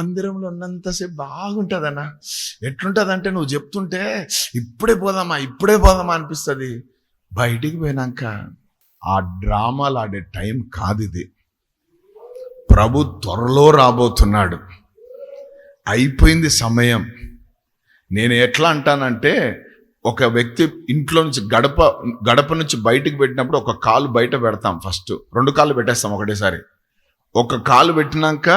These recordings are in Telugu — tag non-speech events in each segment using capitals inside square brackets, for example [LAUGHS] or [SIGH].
మందిరంలో ఉన్నంతసేపు బాగుంటుందన్నా. ఎట్లుంటుంది అంటే నువ్వు చెప్తుంటే ఇప్పుడే పోదామా ఇప్పుడే పోదామా అనిపిస్తుంది. బయటికి పోయినాక ఆ డ్రామాలు ఆడే టైం కాదు ఇది ప్రభు త్వరలో రాబోతున్నాడు. అయిపోయింది సమయం. నేను ఎట్లా అంటానంటే ఒక వ్యక్తి ఇంట్లో నుంచి గడప గడప నుంచి బయటికి పెట్టినప్పుడు ఒక కాలు బయట పెడతాం ఫస్ట్. రెండు కాళ్ళు పెట్టేస్తాం ఒకటేసారి. ఒక కాలు పెట్టినాక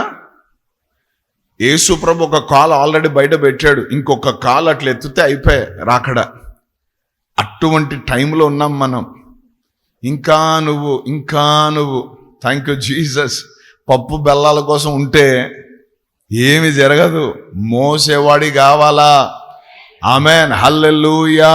యేసు ప్రభు ఒక కాలు ఆల్రెడీ బయట పెట్టాడు. ఇంకొక కాలు అట్లా ఎత్తితే అయిపోయా రాకడ. అటువంటి టైంలో ఉన్నాం మనం. ఇంకా నువ్వు ఇంకా నువ్వు. థ్యాంక్ యూ జీసస్ పప్పు బెల్లాల కోసం ఉంటే ఏమి జరగదు. మోసేవాడి కావాలా? ఆమెన్ హల్లెలూయా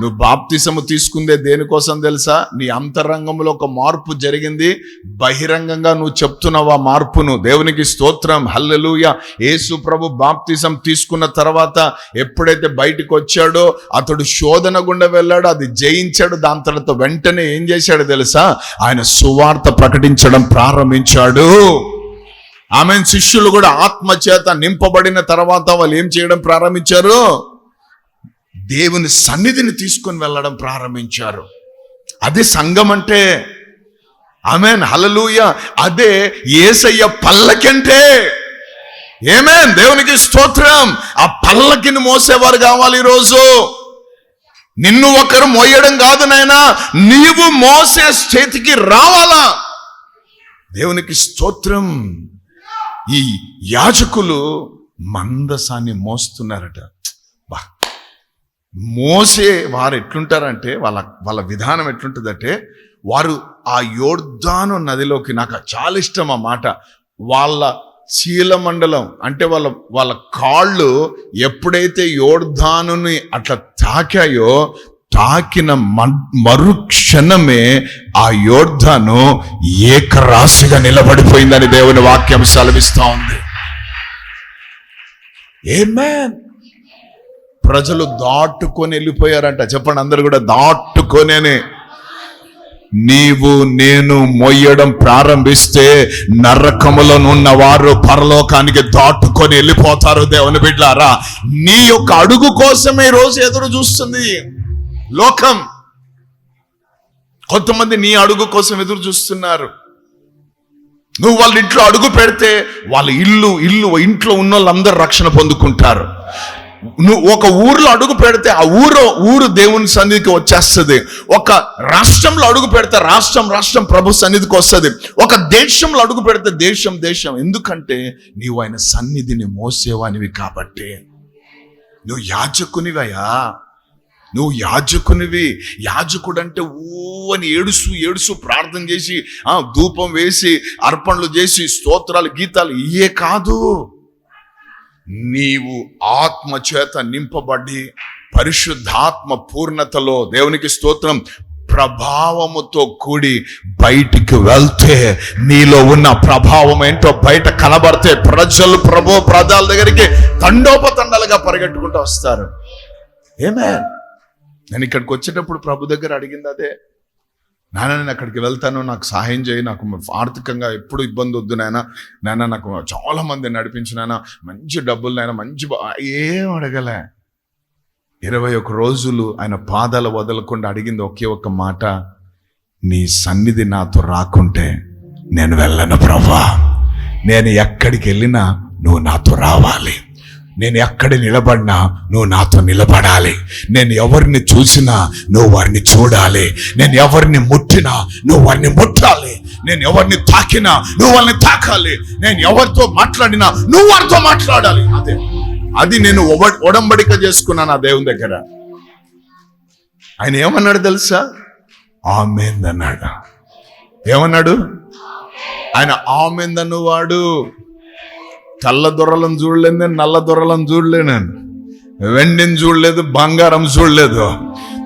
నువ్వు బాప్తిసము తీసుకుందే దేనికోసం తెలుసా? నీ అంతరంగంలో ఒక మార్పు జరిగింది. బహిరంగంగా నువ్వు చెప్తున్నావు ఆ మార్పును. దేవునికి స్తోత్రం. హల్లెలూయ. యేసు ప్రభు బాప్తిసం తీసుకున్న తర్వాత ఎప్పుడైతే బయటికి వచ్చాడో అతడు శోధన గుండా వెళ్ళాడు. అది జయించాడు. దాని తర్వాత వెంటనే ఏం చేశాడు తెలుసా? ఆయన సువార్త ప్రకటించడం ప్రారంభించాడు. ఆమె శిష్యులు కూడా ఆత్మచేత నింపబడిన తర్వాత వాళ్ళు ఏం చేయడం ప్రారంభించారు? దేవుని సన్నిధిని తీసుకొని వెళ్ళడం ప్రారంభించారు. అది సంఘం అంటే ఆమెన్ హలలుయ అదే ఏసయ్య పల్లకంటే. ఏమేన్ దేవునికి స్తోత్రం. ఆ పల్లకిని మోసేవారు కావాలి ఈరోజు. నిన్ను ఒకరు మోయడం కాదు నాయనా నీవు మోసే చేతికి రావాలా? దేవునికి స్తోత్రం. ఈ యాజకులు మందసాన్ని మోస్తున్నారట. మోసే వారు ఎట్లుంటారంటే వాళ్ళ వాళ్ళ విధానం ఎట్లుంటుందంటే వారు ఆ యోర్ధాను నదిలోకి నాకు చాలా ఇష్టం ఆ మాట వాళ్ళ చీలమండలం అంటే వాళ్ళ వాళ్ళ కాళ్ళు ఎప్పుడైతే యోర్ధానుని అట్లా తాకాయో తాకిన మరుక్షణమే ఆ యోర్ధాను ఏకరాశిగా నిలబడిపోయిందని దేవుని వాక్యం సెలవిస్తూ ఉంది. ఏమేన్ ప్రజలు దాటుకొని వెళ్ళిపోయారంట. చెప్పండి అందరు కూడా దాటుకొనేనే. నీవు నేను మొయ్యడం ప్రారంభిస్తే నరకములో ఉన్న వారు పరలోకానికి దాటుకొని వెళ్ళిపోతారు దేవుని బిడ్డారా. నీ యొక్క అడుగు కోసమే రోజు ఎదురు చూస్తుంది లోకం. కొంతమంది నీ అడుగు కోసం ఎదురు చూస్తున్నారు. నువ్వు వాళ్ళ ఇంట్లో అడుగు పెడితే వాళ్ళ ఇల్లు ఇల్లు ఇంట్లో ఉన్న వాళ్ళందరూ రక్షణ పొందుకుంటారు. నువ్వు ఒక ఊర్లో అడుగు పెడితే ఆ ఊరు ఊరు దేవుని సన్నిధికి వచ్చేస్తుంది. ఒక రాష్ట్రంలో అడుగు పెడితే రాష్ట్రం రాష్ట్రం ప్రభు సన్నిధికి వస్తుంది. ఒక దేశంలో అడుగు పెడితే దేశం దేశం. ఎందుకంటే నీవు ఆయన సన్నిధిని మోసేవానివి కాబట్టి. నువ్వు యాజకునివయ్యా. నువ్వు యాజకునివి. యాజకుడు అంటే ఊ అని ఏడుసు ఏడుసు ప్రార్థన చేసి ఆ ధూపం వేసి అర్పణలు చేసి స్తోత్రాలు గీతాలు ఇయే కాదు. నీవు ఆత్మ చేత నింపబడి పరిశుద్ధాత్మ పూర్ణతలో దేవునికి స్తోత్రం ప్రభావముతో కూడి బయటికి వెళ్తే నీలో ఉన్న ప్రభావం ఏంటో బయట కనబడితే ప్రజలు ప్రభు ప్రజల దగ్గరికి తండోపతండాలుగా పరిగెట్టుకుంటూ వస్తారు. ఏమే నేను ఇక్కడికి వచ్చేటప్పుడు ప్రభు దగ్గర అడిగింది అదే. నాన్న నేను అక్కడికి వెళ్తాను నాకు సహాయం చేయి నాకు ఆర్థికంగా ఎప్పుడు ఇబ్బంది వద్దు నాయన. నాన్న నాకు చాలా మంది నడిపించిన మంచి డబ్బులు నాయన మంచి ఏం అడగలే. ఇరవై ఒక రోజులు ఆయన పాదాలు వదలకుండా అడిగింది ఒకే ఒక్క మాట. నీ సన్నిధి నాతో రాకుంటే నేను వెళ్ళను ప్రభా నేను ఎక్కడికి వెళ్ళినా నువ్వు నాతో రావాలి. నేను ఎక్కడ నిలబడినా నువ్వు నాతో నిలబడాలి. నేను ఎవరిని చూసినా నువ్వు వారిని చూడాలి. నేను ఎవరిని ముట్టినా నువ్వు వారిని ముట్టాలి. నేను ఎవరిని తాకినా నువ్వు వాళ్ళని తాకాలి. నేను ఎవరితో మాట్లాడినా నువ్వు వారితో మాట్లాడాలి. అదే. అది నేను ఒడంబడిక చేసుకున్నాను ఆ దేవుని దగ్గర. ఆయన ఏమన్నాడు తెలుసా? ఆమెందన్నాడు ఏమన్నాడు? ఆయన ఆమెందను వాడు తెల్ల దొరలను చూడలేదు నల్ల దొరలను చూడలేను వెండిని చూడలేదు బంగారం చూడలేదు.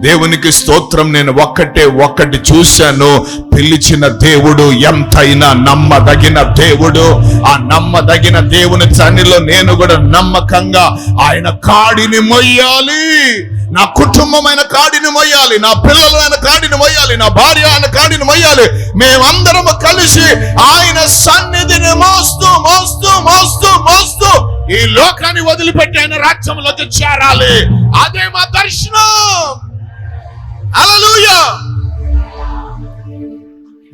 దేవునికి స్తోత్రం నేను ఒక్కటే ఒక్కటి చూశాను. పిలిచిన దేవుడు ఎంతైనా నమ్మదగిన దేవుడు. ఆ నమ్మదగిన దేవుని చనిలో నేను కూడా నమ్మకంగా ఆయన కాడిని మొయ్యాలి. నా కుటుంబం అయిన కాడిని మొయ్యాలి నా పిల్లలు ఆయన కాడిని మొయ్యాలి నా భార్య ఆయన కాడిని మొయ్యాలి. మేమందరం కలిసి ఆయన సన్నిధిని మోస్తూ మోస్తూ మోస్తూ మోస్తూ ఈ లోకాన్ని వదిలిపెట్టి ఆయన రాజ్యంలోకి చేరాలి. అదే మా దర్శనం. అలలుయా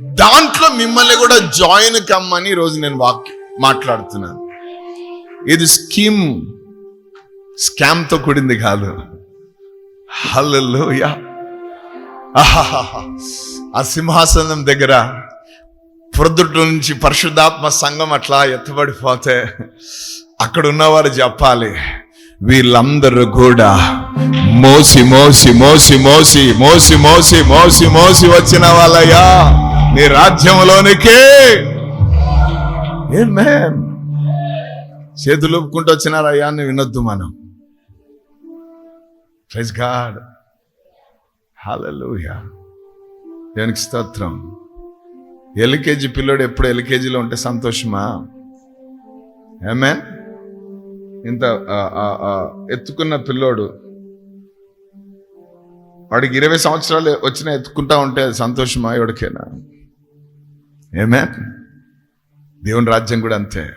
దాంట్లో మిమ్మల్ని కూడా జాయిన్ కమ్మని ఈరోజు నేను వాక్ మాట్లాడుతున్నాను. ఇది స్కీమ్ స్కామ్తో కూడింది కాదు. హల్లెలూయా ఆ సింహాసనం దగ్గర ప్రొద్దుట నుంచి పరిశుద్ధాత్మ సంఘం అట్లా ఎత్తబడిపోతే అక్కడ ఉన్నవారు చెప్పాలి వీళ్ళందరూ కూడా మోసి మోసి మోసి మోసి మోసి మోసి మోసి మోసి వచ్చిన వాళ్ళయ్యా నీ రాజ్యంలోనికి చేతులు ఒప్పుకుంటూ వచ్చినారయ్యా అని వినొద్దు మనం. Praise god. హల్లెలూయా. దేవునికి స్తోత్రం. ఎల్కేజీ పిల్లోడు ఎప్పుడు ఎల్కేజీలో ఉంటే సంతోషమా? ఏమే ఇంత ఎత్తుకున్న పిల్లోడు వాడికి ఇరవై సంవత్సరాలు వచ్చిన ఎత్తుకుంటా ఉంటే సంతోషమా? ఎవడికైనా. ఏమే దేవుని రాజ్యం కూడా అంతే.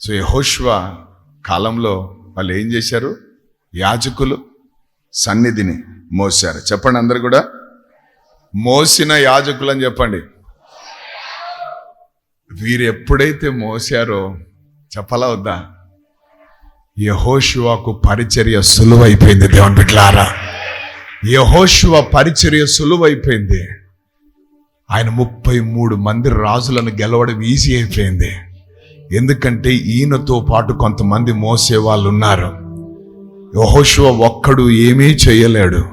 సో యహోష్వ కాలంలో వాళ్ళు ఏం చేశారు? యాజకులు సన్నిధిని మోసారు చెప్పండి అందరు కూడా. మోసిన యాజకులు అని చెప్పండి. వీరు ఎప్పుడైతే మోసారో చెప్పలా వద్దా? యహోశివాకు పరిచర్య సులువైపోయింది దేవుని బిడ్లారా యహోశివ పరిచర్య సులువైపోయింది. ఆయన ముప్పై మూడు మంది రాజులను గెలవడం ఈజీ అయిపోయింది. ఎందుకంటే ఈయనతో పాటు కొంతమంది మోసే వాళ్ళు ఉన్నారు. యహోశివ ఒక్కడు ఏమీ చేయలేడు.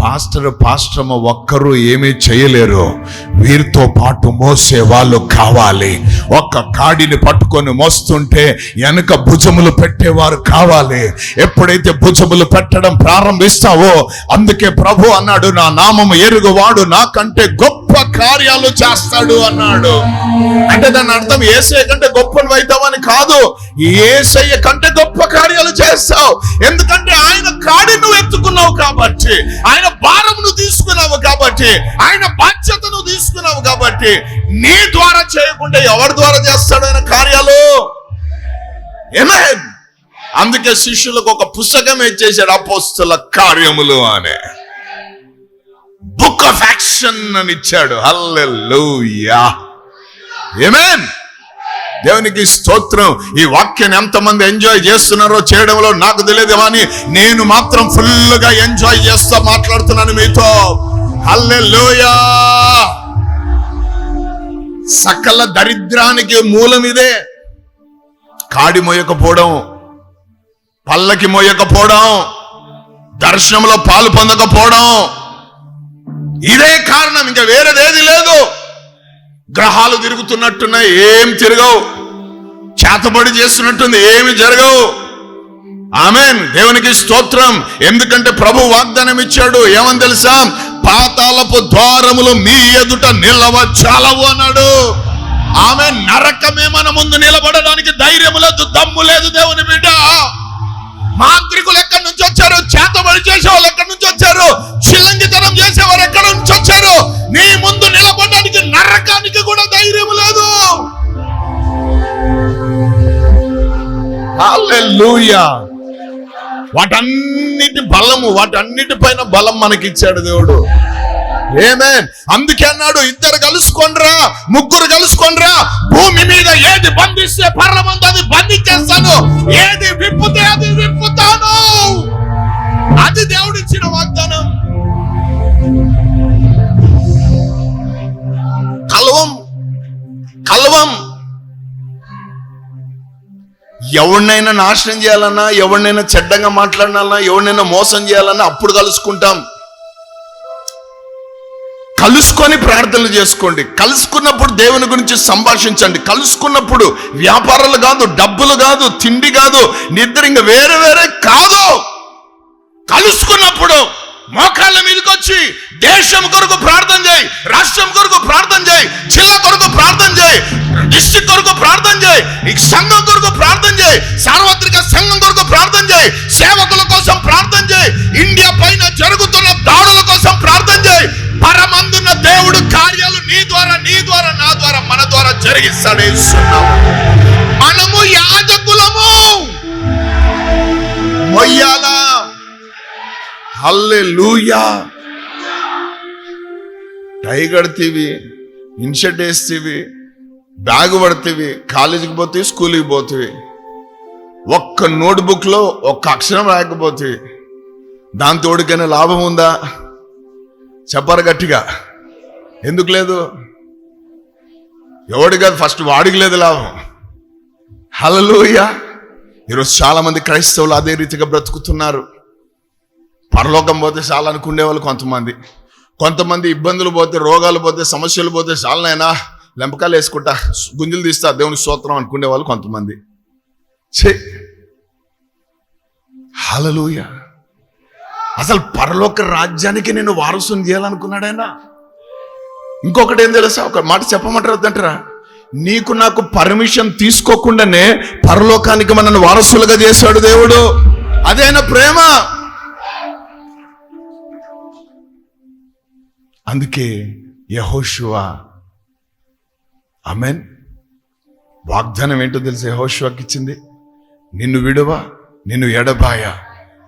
పాస్టర్ పాస్టర్మ ఒక్కరు ఏమీ చేయలేరు. వీరితో పాటు మోసే వాళ్ళు కావాలి. ఒక్క కాడిని పట్టుకొని మోస్తుంటే వెనక భుజములు పెట్టేవారు కావాలి. ఎప్పుడైతే భుజములు పెట్టడం ప్రారంభిస్తావో అందుకే ప్రభు అన్నాడు నా నామము ఎరుగువాడు నాకంటే గొప్ప కార్యాలు చేస్తాడు అన్నాడు. అంటే దాని అర్థం ఏసయ్య కంటే గొప్పను అవుతావని కాదు. ఏసయ్య కంటే గొప్ప కార్యాలు చేస్తావు. ఎందుకంటే ఆయన కాడి నువ్వు ఎత్తుకున్నావు కాబట్టి. ఆయన భారం తీసుకున్నావు కాబట్టి ఆయన బాధ్యతను తీసుకున్నావు కాబట్టి నీ ద్వారా చేయకుండా ఎవరి ద్వారా చేస్తాడు ఆయన కార్యాలు? Amen. అందుకే శిష్యులకు ఒక పుస్తకం ఇచ్చేసాడు అపోస్తుల కార్యములు అనే. బుక్ ఆఫ్ యాక్షన్ అని ఇచ్చాడు. హల్లెలూయా ఏమేన్ దేవునికి స్తోత్రం. ఈ వాక్యాన్ని ఎంతమంది ఎంజాయ్ చేస్తున్నారో చేయడంలో నాకు తెలియదు కానీ నేను మాత్రం ఫుల్గా ఎంజాయ్ చేస్తూ మాట్లాడుతున్నాను మీతో. హల్లెలూయా సకల దరిద్రానికి మూలం ఇదే. కాడి మోయకపోవడం పల్లకి మోయకపోవడం దర్శనంలో పాలు పొందకపోవడం ఇదే కారణం. ఇంకా వేరేదేది లేదు. గ్రహాలు తిరుగుతున్నట్టున్నాయి ఏం తిరగవు. చేతబడి చేస్తున్నట్టుంది ఏమి జరగవు. ఆమెన్. దేవునికి స్తోత్రం. ఎందుకంటే ప్రభు వాగ్దానం ఇచ్చాడు ఏమని తెలుసా? పాతాలపు ద్వారములు మీ ఎదుట నిలవ చాలవు అన్నాడు. ఆమె నరకమే మన ముందు నిలబడడానికి ధైర్యం లేదు దమ్ము లేదు దేవుని బిడ్డ. మాంత్రికులు ఎక్కడి నుంచి వచ్చారు? చేతబడి చేసే వాళ్ళు ఎక్కడి నుంచి వచ్చారు? చిల్లంగితనం చేసేవారు ఎక్కడి నుంచి వచ్చారు? నీ ముందు వాటన్నిటి బలము వాటన్నిటి పైన బలం మనకిచ్చాడు దేవుడు. ఏమే అందుకే అన్నాడు ఇద్దరు కలుసుకోండిరా ముగ్గురు కలుసుకోండిరా భూమి మీద ఏది బంధిస్తే పర్లమంది అది బంధించేస్తాను ఏది విప్పుతే అది విప్పుతాను. అది దేవుడిచ్చిన వాగ్దానం. కలవం కలవం ఎవరినైనా నాశనం చేయాలన్నా ఎవరినైనా చెడ్డంగా మాట్లాడాలన్నా ఎవరినైనా మోసం చేయాలన్నా అప్పుడు కలుసుకుంటాం. కలుసుకొని ప్రార్థనలు చేసుకోండి. కలుసుకున్నప్పుడు దేవుని గురించి సంభాషించండి. కలుసుకున్నప్పుడు వ్యాపారాలు కాదు డబ్బులు కాదు తిండి కాదు నిద్ర ఇంకా వేరే వేరే కాదు. కలుసుకున్నప్పుడు మోకాళ్ళ మీదకి వచ్చి దేశం కొరకు ప్రార్థన చేయి రాష్ట్రం కొరకు ప్రార్థన చేయి జిల్లా కొరకు ప్రార్థన చేయి. హిస్టి కొరకు ప్రార్థన చేయి. ఈ సంఘం కొరకు ప్రార్థన చేయి. సార్వత్రిక సంఘం కొరకు ప్రార్థన చేయి. సేవకుల కోసం ప్రార్థన చేయి. ఇండియా పైన జరుగుతున్న దాడుల కోసం ప్రార్థన చేయి. పరమందున్న దేవుడు కార్యాలు నీ ద్వారా నీ ద్వారా నా ద్వారా మన ద్వారా జరిగిస్తాడు మనము యాజకులము. మొయ్యాలా. Hallelujah tiger TV in shirt వేస్తీవి bag పడతీవి కాలేజీకి పోతే స్కూల్కి పోతే ఒక్క నోట్బుక్లో ఒక్క అక్షరం రాకపోతే దాని తోడికైనా లాభం ఉందా? చెప్పరు గట్టిగా. ఎందుకు లేదు? ఎవడి కాదు ఫస్ట్ వాడికి లేదు లాభం. హలలోయ ఈరోజు చాలామంది క్రైస్తవులు అదే రీతిగా బ్రతుకుతున్నారు. పరలోకం పోతే చాలా అనుకునే వాళ్ళు కొంతమంది. కొంతమంది ఇబ్బందులు పోతే రోగాలు పోతే సమస్యలు పోతే చాలనైనా లెంపకాలు వేసుకుంటా గుంజులు తీస్తా దేవుని స్తోత్రం అనుకునే వాళ్ళు కొంతమంది. చే హలలుయ అసలు పరలోక రాజ్యానికి నేను వారసుని చేయాలనుకున్నాడైనా ఇంకొకటి ఏం తెలుసా? ఒక మాట చెప్పమంటారు వద్దంటారా? నీకు నాకు పర్మిషన్ తీసుకోకుండానే పరలోకానికి మనల్ని వారసులుగా చేశాడు దేవుడు. అదేన ప్రేమ. అందుకే యహోశివా అమెన్ వాగ్దానం ఏంటో తెలిసి? యహోశువకి ఇచ్చింది? నిన్ను విడువ? నిన్ను ఎడబాయ?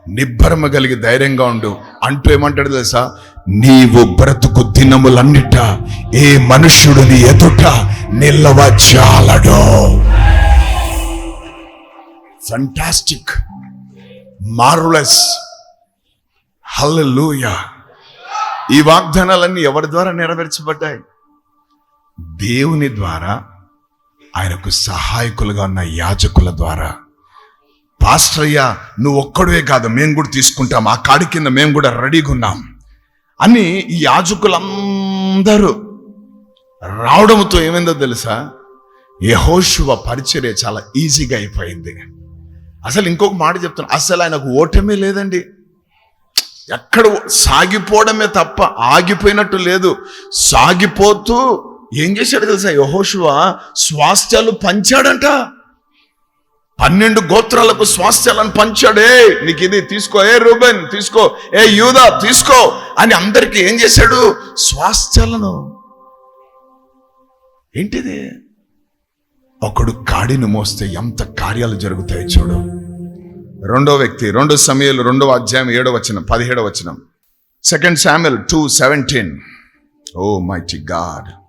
నిబ్బరమ కలిగి ధైర్యంగా ఉండు. అంటూ ఏమంటాడు తెలుసా? నీవు బ్రతుకు దినములన్నిట ఏ మనుష్యుడిని ఎదుట నిల్లవచ్చాలడు ఫంటాస్టిక్ మార్వలస్ హల్లెలూయా ఈ వాగ్దానాలన్నీ ఎవరి ద్వారా నెరవేర్చబడ్డాయి? దేవుని ద్వారా ఆయనకు సహాయకులుగా ఉన్న యాజకుల ద్వారా. పాస్టర్ నువ్వు ఒక్కడే కాదు మేము కూడా తీసుకుంటాం. ఆ కాడి కింద మేము కూడా రెడీగా ఉన్నాం. అని ఈ యాజకులందరూ రావడంతో ఏమైందో తెలుసా? యహోశువ పరిచర్య చాలా ఈజీగా అయిపోయింది. అసలు ఇంకొక మాట చెప్తాను అసలు ఆయనకు ఓటమే లేదండి. ఎక్కడ సాగిపోవడమే తప్ప ఆగిపోయినట్టు లేదు. సాగిపోతూ ఏం చేశాడు తెలుసా? యహోశువ స్వాస్థ్యాలు పంచాడంట. పన్నెండు గోత్రాలకు స్వాస్థ్యాలను పంచాడే. నీకు ఇది తీసుకో. ఏ రూబెన్ తీసుకో. ఏ యూదా తీసుకో. అని అందరికి ఏం చేశాడు? స్వాస్థ్యాలను. ఏంటిది? ఒకడు కాడిని మోస్తే ఎంత కార్యాలు జరుగుతాయి చూడు. రెండో వ్యక్తి రెండో సమయాలు రెండవ అధ్యాయం ఏడో వచనం పదిహేడో వచనం. Second Samuel two seventeen oh my god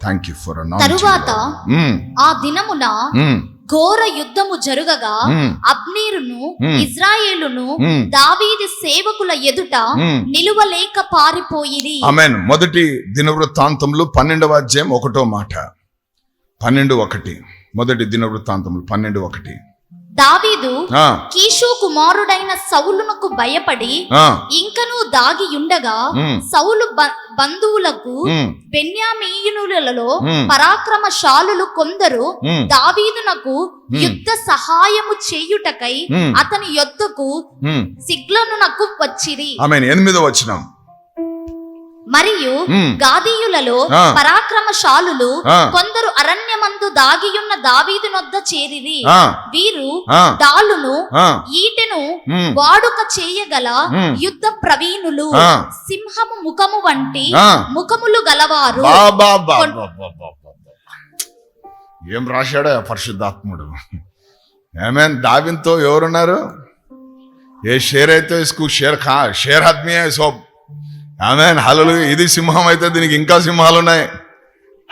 thank you for తరువాత ఆ దినమున ఘోర యుద్ధము జరుగగా మ్మ్. అబ్నీరును. ఇజ్రాయేలును. దావీది సేవకుల ఎదుట. నిలువలేక పారిపోయిరి ఆమెన్ మొదటి దినవృత్తాంతంలో పన్నెండవ అధ్యాయం ఒకటో మాట పన్నెండు ఒకటి మొదటి దినవృత్తాంతంలో పన్నెండు ఒకటి దావీదు కీషు కుమారుడైన సౌలునకు భయపడి ఇంకనూ దాగియుండగా మ్మ్. సౌలు బంధువులకు మ్మ్. పరాక్రమశాలులు కొందరు. దావీదునకు యుద్ధ సహాయము చేయుటకై. అతని యొద్దకు. సిగ్లనునకు వచ్చిరి ఆమెన్ ఎనిమిదో వచనం మరియు. గాదీయులలో. పరాక్రమశాలులు. కొందరు అరణ్యమందు దాగియున్న దావీదునొద్ద చేరిరి ఆ, వీరు డాలును ఈటెను. వాడుక చేయగల. యుద్ధ ప్రవీణులు. సింహము ముఖము వంటి. ముఖములు గలవారు. ఏం రాశాడా పరిశుద్ధాత్ముడు ఏమేన్ దావింతో ఎవరున్నారు ఏ షేర్ అయితే ఇసుకు షేర్ ఖా షేర్ ఆద్మీ హై సో ఆమెన్ హలలు ఇది సింహం అయితే దీనికి ఇంకా సింహాలు ఉన్నాయి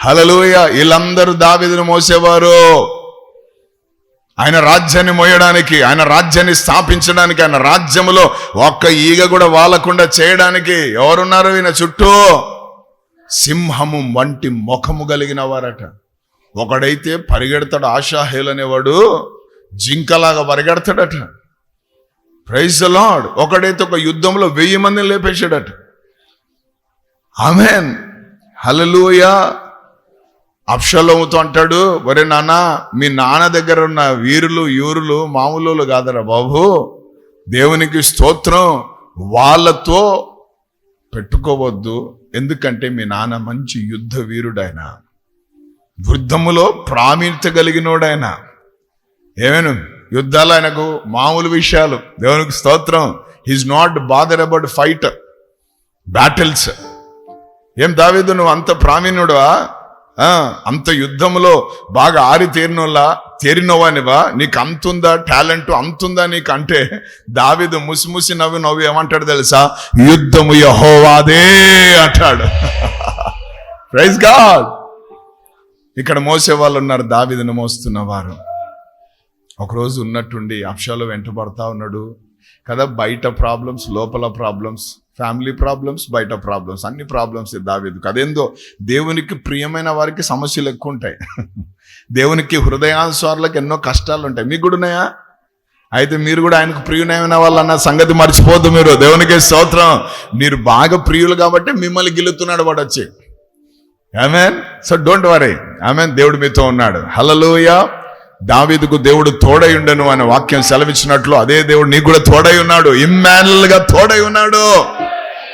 హలలుయ వీళ్ళందరూ దావిదును మోసేవారు. ఆయన రాజ్యాన్ని మోయడానికి ఆయన రాజ్యాన్ని స్థాపించడానికి ఆయన రాజ్యములో ఒక్క ఈగ కూడా వాలకుండా చేయడానికి ఎవరున్నారు ఈయన చుట్టూ? సింహము వంటి ముఖము కలిగిన వారట. ఒకడైతే పరిగెడతాడు ఆశాహేల్ అనేవాడు జింకలాగా పరిగెడతాడట. ప్రైజ్ లాడ్ ఒకడైతే ఒక యుద్ధంలో వెయ్యి మందిని లేపేశాడట. ఆమెన్. హలలుయా అప్షలోముతో అంటాడు ఒరే నాన్న మీ నాన్న దగ్గర ఉన్న వీరులు యూరులు మామూలు కాదరా బాబు. దేవునికి స్తోత్రం. వాళ్ళతో పెట్టుకోవద్దు. ఎందుకంటే మీ నాన్న మంచి యుద్ధ వీరుడైన. వృద్ధములో ప్రామీణ్యత కలిగినోడాయన ఏమేను? యుద్ధాలు ఆయనకు మామూలు విషయాలు. దేవునికి స్తోత్రం. He's not bother about fight battles ఏం దావేదు నువ్వు అంత ప్రావీణ్యుడువా? అంత యుద్ధంలో బాగా ఆరి తేరినోళ్ళ? తేరినవానివా? నీకు అంతుందా? టాలెంట్ అంతుందా నీకు? అంటే దావిదు ముసిముసి నవ్వి నవ్వి ఏమంటాడు తెలుసా? యుద్ధము యహోవాదే అంటాడు. [LAUGHS] ప్రైజ్ గాడ్ ఇక్కడ మోసే వాళ్ళు ఉన్నారు దావిదును మోస్తున్న వారు. ఒకరోజు ఉన్నట్టుండి అప్షాలో వెంటబడతా ఉన్నాడు. కదా బయట ప్రాబ్లమ్స్ లోపల ప్రాబ్లమ్స్ ఫ్యామిలీ ప్రాబ్లమ్స్ బయట ప్రాబ్లమ్స్ అన్ని ప్రాబ్లమ్స్ దావేదుకు అదేందో? దేవునికి ప్రియమైన వారికి సమస్యలు ఎక్కువ ఉంటాయి. [LAUGHS] దేవునికి హృదయానుసారులకు ఎన్నో కష్టాలు ఉంటాయి. మీకు కూడా ఉన్నాయా? అయితే మీరు కూడా ఆయనకు ప్రియునైన వాళ్ళన్న సంగతి మర్చిపోద్దు మీరు. దేవునికి స్తోత్రం. మీరు బాగా ప్రియులు కాబట్టి మిమ్మల్ని గిల్లుతున్నాడు వాడు వచ్చి. Amen so don't worry amen దేవుడు మీతో ఉన్నాడు. హలలోయ దావీదుకు దేవుడు తోడై ఉండను అనే వాక్యం సెలవిచ్చినట్లు అదే దేవుడు నీకు కూడా తోడై ఉన్నాడు. ఇమ్మాన్యుల్గా తోడై ఉన్నాడు.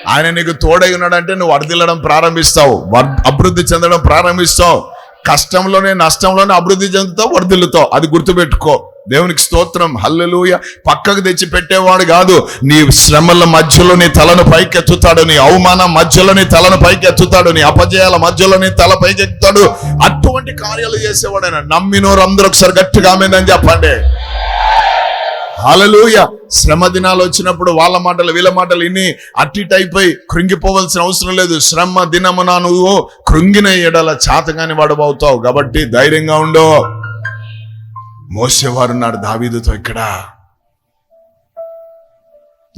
ఆయన నీకు తోడై ఉన్నాడంటే నువ్వు వరదిల్లడం ప్రారంభిస్తావు. అభివృద్ధి చెందడం ప్రారంభిస్తావు. కష్టంలోనే నష్టంలోనే అభివృద్ధి చెందుతావు వరదిల్లుతావు అది గుర్తుపెట్టుకో. దేవునికి స్తోత్రం. హల్లెలూయ. పక్కకు తెచ్చి పెట్టేవాడు కాదు. నీ శ్రమల మధ్యలో నీ తలను పైకెత్తుతాడు. నీ అవమానం మధ్యలో నీ తలను పైకెత్తుతాడు. నీ అపజయాల మధ్యలో నీ తల పైకెత్తుతాడు. అటువంటి కార్యాలు చేసేవాడు ఆయన నమ్మినోరు అందరూ ఒకసారి గట్టిగా ఆమెందని చెప్పండి. హాలలోయ. శ్రమ దినాలు వచ్చినప్పుడు వాళ్ళ మాటలు వీళ్ళ మాటలు ఇన్ని అట్టి అయిపోయి కృంగిపోవలసిన అవసరం లేదు. శ్రమ దినమున నువ్వు కృంగిన ఎడల చాతగాని వాడబవుతావు కాబట్టి ధైర్యంగా ఉండు. మోసేవారున్నాడు దావీదుతో ఇక్కడ.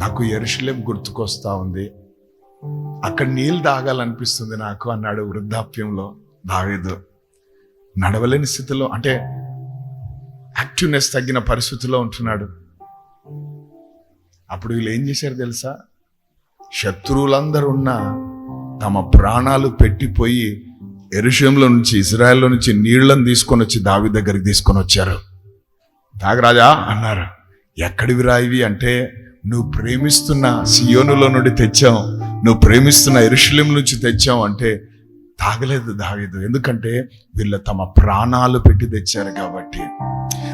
నాకు ఎరుషులేం గుర్తుకొస్తా ఉంది. అక్కడ నీళ్ళు తాగాలనిపిస్తుంది నాకు అన్నాడు వృద్ధాప్యంలో దావీదు. నడవలేని స్థితిలో అంటే యాక్టివ్నెస్ తగ్గిన పరిస్థితిలో ఉంటున్నాడు. అప్పుడు వీళ్ళు ఏం చేశారు తెలుసా? శత్రువులందరూ ఉన్న తమ ప్రాణాలు పెట్టిపోయి ఎరుషంలో నుంచి ఇజ్రాయెల్లో నుంచి నీళ్ళను తీసుకొని వచ్చి దావి దగ్గరికి తీసుకొని వచ్చారు. తాగరాజా అన్నారు. ఎక్కడివి రాయివి అంటే నువ్వు ప్రేమిస్తున్న సియోనులో నుండి తెచ్చాం నువ్వు ప్రేమిస్తున్న ఎరుషులేం నుంచి తెచ్చాం అంటే తాగలేదు దావీదు. ఎందుకంటే వీళ్ళు తమ ప్రాణాలు పెట్టి తెచ్చారు కాబట్టి.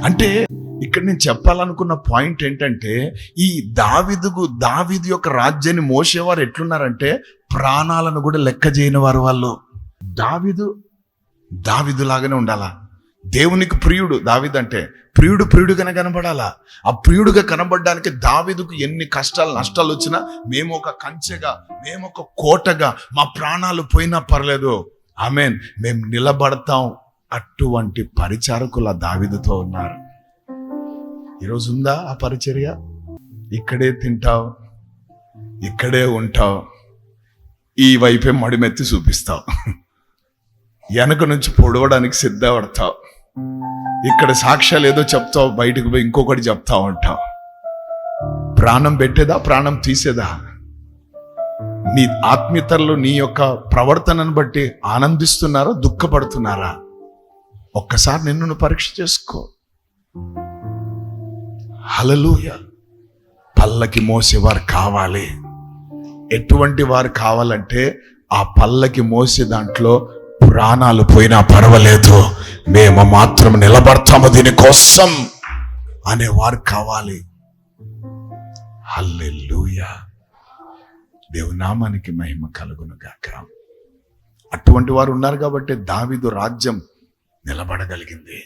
అంటే ఇక్కడ నేను చెప్పాలనుకున్న పాయింట్ ఏంటంటే ఈ దావిదుగు దావిదు యొక్క రాజ్యాన్ని మోసేవారు ఎట్లున్నారంటే ప్రాణాలను కూడా లెక్క చేయని వారు వాళ్ళు. దావిదు దావిదులాగానే ఉండాలా? దేవునికి ప్రియుడు దావిద్ అంటే ప్రియుడు ప్రియుడుగానే కనబడాలా? ఆ ప్రియుడుగా కనబడడానికి దావిదుకు ఎన్ని కష్టాలు నష్టాలు వచ్చినా మేము ఒక కంచెగా మేము ఒక కోటగా మా ప్రాణాలు పోయినా పర్లేదు. ఆమెన్. మేము నిలబడతాం అటువంటి పరిచారకుల దావిదుతో ఉన్నారు. ఈరోజు ఉందా ఆ పరిచర్య? ఇక్కడే తింటావు ఇక్కడే ఉంటావు ఈ వైపే మడిమెత్తి చూపిస్తావు. వెనక నుంచి పొడవడానికి సిద్ధపడతావు ఇక్కడ సాక్ష్యాలు ఏదో చెప్తావు బయటకు పోయి ఇంకొకటి చెప్తావు అంటావు. ప్రాణం పెట్టేదా ప్రాణం తీసేదా? నీ ఆత్మీయతల్లో నీ యొక్క ప్రవర్తనను బట్టి ఆనందిస్తున్నారా దుఃఖపడుతున్నారా? ఒక్కసారి నిన్ను పరీక్ష చేసుకో. హలలుయ పల్లకి మోసేవారు కావాలి. ఎటువంటి వారు కావాలంటే ఆ పల్లకి మోసే దాంట్లో ప్రాణాలు పోయినా పర్వాలేదు. మేము మాత్రం నిలబడతాము దీనికోసం అనేవారు కావాలి. హల్లెలూయ. దేవునామానికి మహిమ కలుగును గాక అటువంటి వారు ఉన్నారు కాబట్టి దావిదు రాజ్యం నిలబడగలిగింది.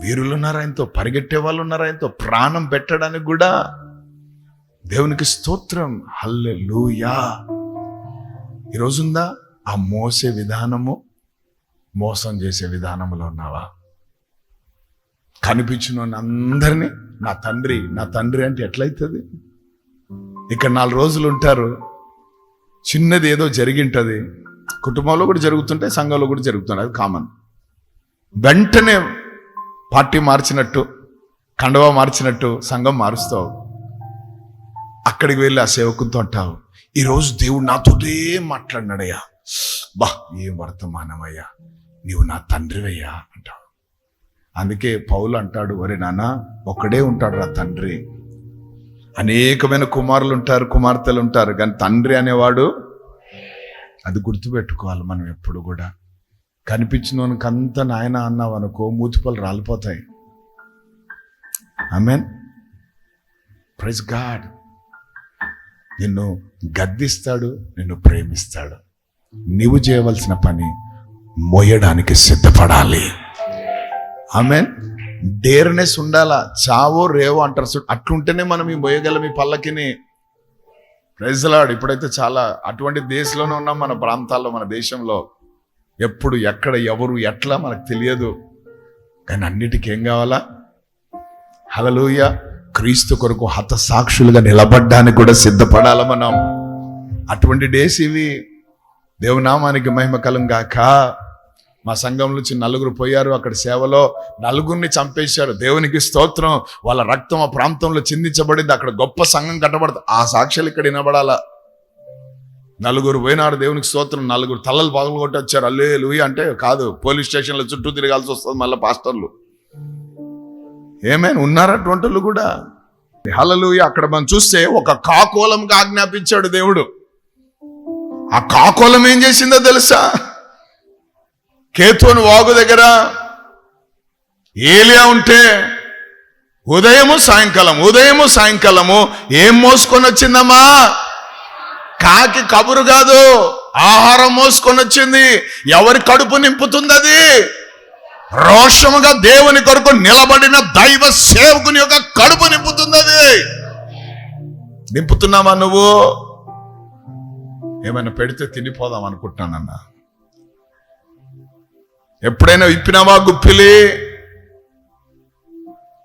వీరులు ఉన్నారు ఆయనతో పరిగెట్టే వాళ్ళు ఉన్నారు ఆయనతో ప్రాణం పెట్టడానికి కూడా దేవునికి స్తోత్రం. హల్లెలూయా. ఈరోజుందా ఆ మోసే విధానము మోసం చేసే విధానంలో ఉన్నావా? కనిపించిన అందరినీ నా తండ్రి నా తండ్రి అంటే ఎట్లయితుంది? ఇక్కడ నాలుగు రోజులు ఉంటారు. చిన్నది ఏదో జరిగింటది. కుటుంబంలో కూడా జరుగుతుంటే సంఘంలో కూడా జరుగుతుంది అది కామన్. వెంటనే పార్టీ మార్చినట్టు కండవా మార్చినట్టు సంఘం మారుస్తావు. అక్కడికి వెళ్ళి ఆ సేవకులతో అంటావు ఈరోజు దేవుడు నాతోటే మాట్లాడినాడయ్యా. బా ఏం వర్తమానమయ్యా? నీవు నా తండ్రివయ్యా అంటావు. అందుకే పౌలు అంటాడు ఒరే నాన్న ఒక్కడే ఉంటాడు నా తండ్రి. అనేకమైన కుమారులు ఉంటారు కుమార్తెలు ఉంటారు కానీ తండ్రి అనేవాడు అది గుర్తుపెట్టుకోవాలి మనం ఎప్పుడు కూడా. కనిపించినోనికంతా నాయన అన్నావు అనుకో మూతిపళ్ళు రాలిపోతాయి. ఆమెన్ ప్రైజ్ గాడ్ నిన్ను గద్దిస్తాడు నిన్ను ప్రేమిస్తాడు. నీవు చేయవలసిన పని మోయడానికి సిద్ధపడాలి. ఆమె డేర్నెస్ ఉండాలా? చావో రేవో అంటారు అట్లుంటేనే మనం ఈ మోయగలం ఈ పల్లకిని. ప్రైజ్లాడు ఇప్పుడైతే చాలా అటువంటి దేశంలోనే ఉన్నాం మన ప్రాంతాల్లో మన దేశంలో. ఎప్పుడు ఎక్కడ ఎవరు ఎట్లా మనకు తెలియదు. కానీ అన్నిటికీ ఏం కావాలా? హలలుయ క్రీస్తు కొరకు హత సాక్షులుగా నిలబడ్డానికి కూడా సిద్ధపడాల మనం. అటువంటి డేస్ ఇవి. దేవునామానికి మహిమ కలం గాక. మా సంఘం నుంచి నలుగురు పోయారు అక్కడ సేవలో. నలుగురిని చంపేశారు. దేవునికి స్తోత్రం. వాళ్ళ రక్తం ఆ ప్రాంతంలో చిందించబడింది. అక్కడ గొప్ప సంఘం కట్టబడదు ఆ సాక్ష్యాలు ఇక్కడ వినబడాలా? నలుగురు పోయినారు దేవునికి స్తోత్రం నలుగురు తలలు పగలు కొట్టొచ్చారు. అల్లే లూయి అంటే కాదు పోలీస్ స్టేషన్లో చుట్టూ తిరగాల్సి వస్తుంది మళ్ళీ పాస్టర్లు. ఏమైనా ఉన్నారటువంటి వాళ్ళు కూడా. హలలుయ అక్కడ మనం చూస్తే ఒక కాకోలంగా ఆజ్ఞాపించాడు దేవుడు. ఆ కాకోలం ఏం చేసిందో తెలుసా? కేతోను వాగు దగ్గర ఏలియా ఉంటే ఉదయము సాయంకాలం ఉదయము సాయంకాలము ఏం మోసుకొని వచ్చిందమ్మా? కాకి కబురు కాదు. ఆహారం మోసుకొని వచ్చింది. ఎవరి కడుపు నింపుతుంది అది రోషముగా దేవుని కొరకు నిలబడిన దైవ సేవకుని యొక్క కడుపు నింపుతుంది అది నింపుతున్నావా నువ్వు? ఏమైనా పెడితే తినిపోదాం అనుకుంటున్నానన్నా. ఎప్పుడైనా ఇప్పినావా గుప్పిలి?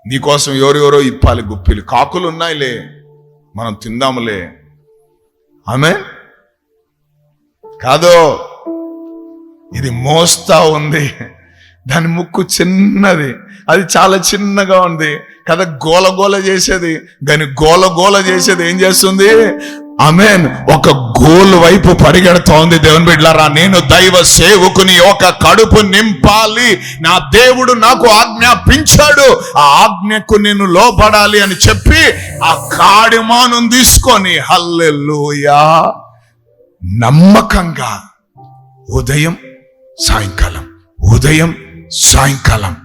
నీకోసం ఎవరెవరో ఇప్పాలి గుప్పిలి. కాకులు ఉన్నాయిలే మనం తిందాములే. ఆమె కాదో ఇది మోస్తా ఉంది. దాని ముక్కు చిన్నది. అది చాలా చిన్నగా ఉంది. కదా గోల గోల చేసేది. దాని గోల గోల చేసేది ఏం చేస్తుంది? ఆమెన్. ఒక గోల్ వైపు పరిగెడుతోంది దేవుని బిడ్డలారా నేను దైవ సేవకుని ఒక కడుపు నింపాలి. నా దేవుడు నాకు ఆజ్ఞాపించాడు. ఆ ఆజ్ఞకు నేను లోపడాలి అని చెప్పి ఆ కాడిమానం తీసుకొని హల్లెల్లుయా నమ్మకంగా ఉదయం సాయంకాలం ఉదయం సాయంకాలం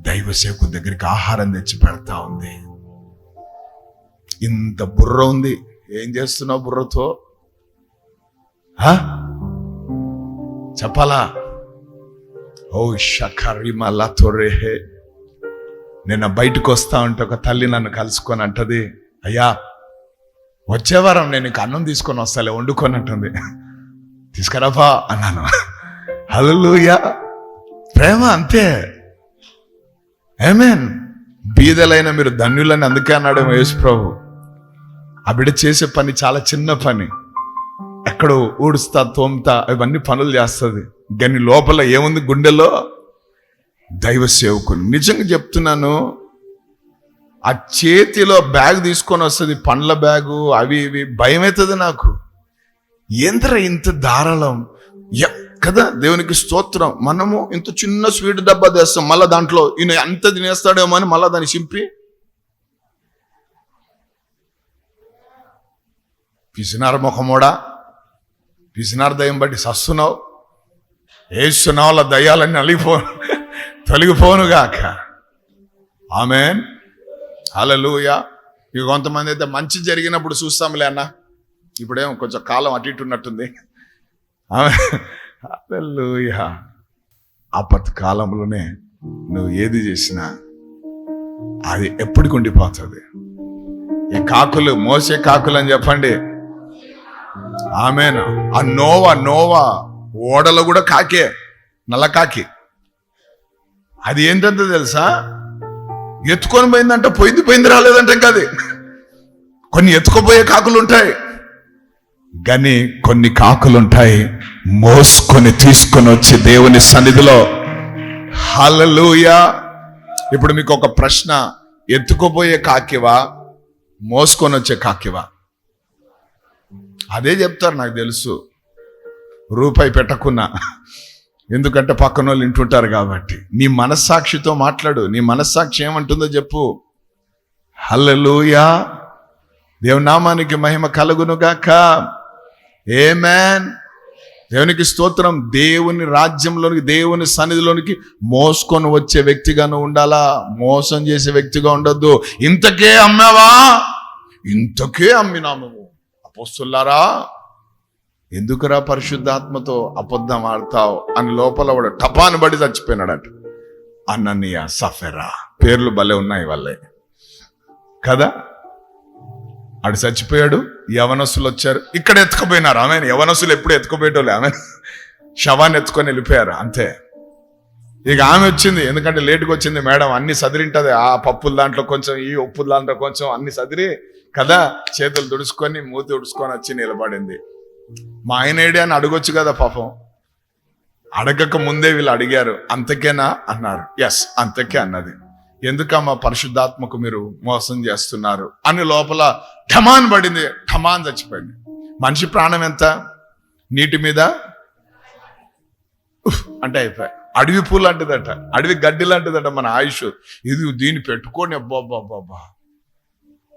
దైవ సేవకు దగ్గరికి ఆహారం తెచ్చి పెడతా ఉంది. ఇంత బుర్ర ఉంది. ఏం చేస్తున్నావు బుర్రతో? హ? చెప్పాలా? ఓ షకరిమలా తొరేహే నిన్న బయటకు వస్తా ఉంటే ఒక తల్లి నన్ను కలుసుకొని అంటది అయ్యా వచ్చే వారం నేను నీకు అన్నం తీసుకొని వస్తాలే వండుకొని అంటుంది తీసుకురాబా అన్నాను. హల్లెలూయా. ప్రేమ అంతే. ఏమేన్ బీదలైన మీరు ధన్యులని అందుకే అన్నాడు యేసు ప్రభు ఆ బిడ్డ చేసే పని చాలా చిన్న పని. ఎక్కడో ఊడుస్తా తోముతా ఇవన్నీ పనులు చేస్తుంది. కానీ లోపల ఏముంది గుండెలో? దైవ సేవకుని. నిజంగా చెప్తున్నాను ఆ చేతిలో బ్యాగ్ తీసుకొని వస్తుంది పండ్ల బ్యాగు అవి ఇవి. భయం అవుతుంది నాకు. ఎంద్ర ఇంత ధారాళం? కదా దేవునికి స్తోత్రం. మనము ఇంత చిన్న స్వీట్ డబ్బా తెస్తాం మళ్ళీ దాంట్లో ఈయన ఎంత తినేస్తాడేమో అని మళ్ళీ దాన్ని చింపి పిసినార ముఖమోడా పిసినార దయ్యం బట్టి సస్తున్నావు? ఏసునావుల దయ్యాలన్నీ అలిగిపో తొలగిపోనుగాక. ఆమెన్. హల్లెలూయా. ఇక కొంతమంది అయితే మంచి జరిగినప్పుడు చూస్తాంలే అన్న. ఇప్పుడేం కొంచెం కాలం అటు ఇటు ఉన్నట్టుంది. హల్లెలూయా. అప్పటి కాలంలోనే నువ్వు ఏది చేసినా అది ఎప్పటికి ఉండిపోతుంది. ఈ కాకులు మోసే కాకులు అని చెప్పండి. ఆమెను? ఆ నోవా నోవా. ఓడలో కూడా కాకే నల్ల కాకి. అది ఏంటంటే తెలుసా? ఎత్తుకొని పోయిందంటే పోయింది పోయింది రాలేదంటే కాదు కొన్ని ఎత్తుకుపోయే కాకులు ఉంటాయి. కానీ కొన్ని కాకులు ఉంటాయి. మోసుకొని తీసుకొని వచ్చి దేవుని సన్నిధిలో. హలలుయా ఇప్పుడు మీకు ఒక ప్రశ్న. ఎత్తుకుపోయే కాకివా మోసుకొని వచ్చే కాకివా? అదే చెప్తారు నాకు తెలుసు. రూపాయి పెట్టకున్నా. ఎందుకంటే పక్కన వాళ్ళు వింటుంటారు కాబట్టి. నీ మనస్సాక్షితో మాట్లాడు. నీ మనస్సాక్షి ఏమంటుందో చెప్పు. హల్లెలూయా. దేవునామానికి మహిమ కలుగునుగాక. మ్యాన్ దేవునికి స్తోత్రం. దేవుని రాజ్యంలోనికి దేవుని సన్నిధిలోనికి మోసుకొని వచ్చే వ్యక్తిగాను ఉండాలా? మోసం చేసే వ్యక్తిగా ఉండొద్దు. ఇంతకే అమ్మావా? ఇంతకే అమ్మినాము. అపోస్తులారా ఎందుకురా పరిశుద్ధాత్మతో అబద్ధం ఆడతావు? అని లోపల వాడు టపాను బడి చచ్చిపోయినాడట. అన్నయ్య సఫెరా. పేర్లు భలే ఉన్నాయి వాళ్ళే. కదా? ఆడు చచ్చిపోయాడు యవనస్సులు వచ్చారు ఇక్కడ ఎత్తుకుపోయినారు. ఆమె యవనస్సులు ఎప్పుడు ఎత్తుకుపోయేటోళ్ళు ఆమె శవాన్ని ఎత్తుకొని వెళ్ళిపోయారు అంతే. ఇక ఆమె వచ్చింది ఎందుకంటే లేటుగా వచ్చింది మేడం అన్ని సదిరింటది. ఆ పప్పుల దాంట్లో కొంచెం ఈ ఉప్పుల దాంట్లో కొంచెం అన్ని సదిరి కదా చేతులు దుడుచుకొని మూతి దుడుచుకొని వచ్చి నిలబడింది. మా ఆయన ఏడి అని అడగొచ్చు కదా పాపం. అడగక ముందే వీళ్ళు అడిగారు అంతకేనా? అన్నారు. ఎస్ అంతకే అన్నది. ఎందుకమ్మా పరిశుద్ధాత్మకు మీరు మోసం చేస్తున్నారు? అని లోపల ఠమాన్ పడింది. ఠమాన్ చచ్చిపోయింది. మనిషి ప్రాణం ఎంత? నీటి మీద? అంటే అయిపోయి అడవి పూలు లాంటిదట అడవి గడ్డి లాంటిదట మన ఆయుష్. ఇది దీన్ని పెట్టుకొని అబ్బాబ్బాబ్బా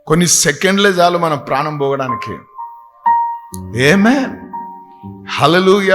కొన్ని సెకండ్లే చాలు మన ప్రాణం పోగడానికి. ఏమే హలలుయ